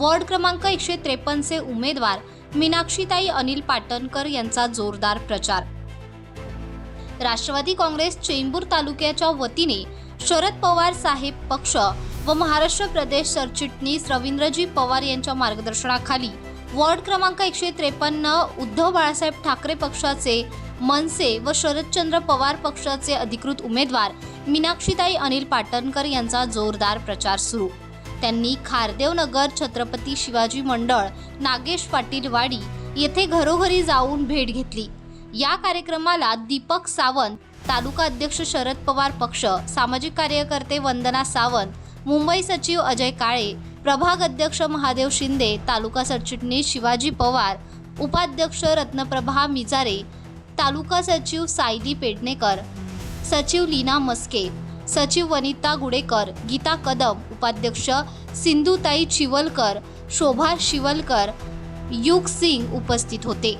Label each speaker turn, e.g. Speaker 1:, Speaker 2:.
Speaker 1: Ward क्रमांक एकशे त्रेपन्नचे उमेदवार मीनाक्षीताई अनिल पाटणकर यांचा जोरदार प्रचार. राष्ट्रवादी काँग्रेस चेंबूर तालुक्याच्या वतीने शरद पवार साहेब पक्ष व महाराष्ट्र प्रदेश सरचिटणीस रवींद्रजी पवार यांच्या मार्गदर्शनाखाली वॉर्ड क्रमांक एकशे त्रेपन्न उद्धव बाळासाहेब ठाकरे पक्षाचे मनसे व शरदचंद्र पवार पक्षाचे अधिकृत उमेदवार मीनाक्षीताई अनिल पाटणकर यांचा जोरदार प्रचार सुरू. त्यांनी खारदेवनगर छत्रपती शिवाजी मंडळ नागेश पाटील वाडी येथे घरोघरी जाऊन भेट घेतली. या कार्यक्रमाला दीपक सावंत तालुका अध्यक्ष शरद पवार पक्ष सामाजिक कार्यकर्ते वंदना सावंत मुंबई सचिव अजय काळे प्रभाग अध्यक्ष महादेव शिंदे तालुका सरचिटणीस शिवाजी पवार उपाध्यक्ष रत्नप्रभा मिजारे तालुका सचिव सायली पेडणेकर सचिव लीना मस्के सचिव वनिता गुडेकर गीता कदम उपाध्यक्ष सिंधुताई चिवलकर शोभा शिवलकर युग सिंग उपस्थित होते.